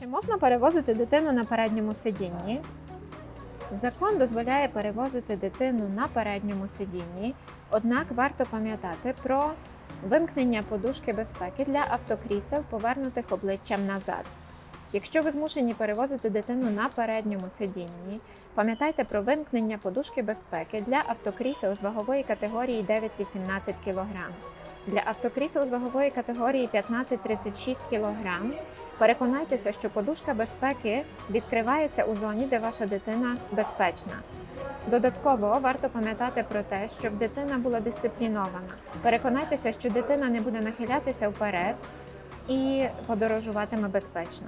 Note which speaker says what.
Speaker 1: Чи можна перевозити дитину на передньому сидінні? Закон дозволяє перевозити дитину на передньому сидінні, однак варто пам'ятати про вимкнення подушки безпеки для автокрісел, повернутих обличчям назад. Якщо ви змушені перевозити дитину на передньому сидінні, пам'ятайте про вимкнення подушки безпеки для автокрісел з вагової категорії 9-18 кг. Для автокрісел з вагової категорії 15-36 кг переконайтеся, що подушка безпеки відкривається у зоні, де ваша дитина безпечна. Додатково варто пам'ятати про те, щоб дитина була дисциплінована. Переконайтеся, що дитина не буде нахилятися вперед і подорожуватиме безпечно.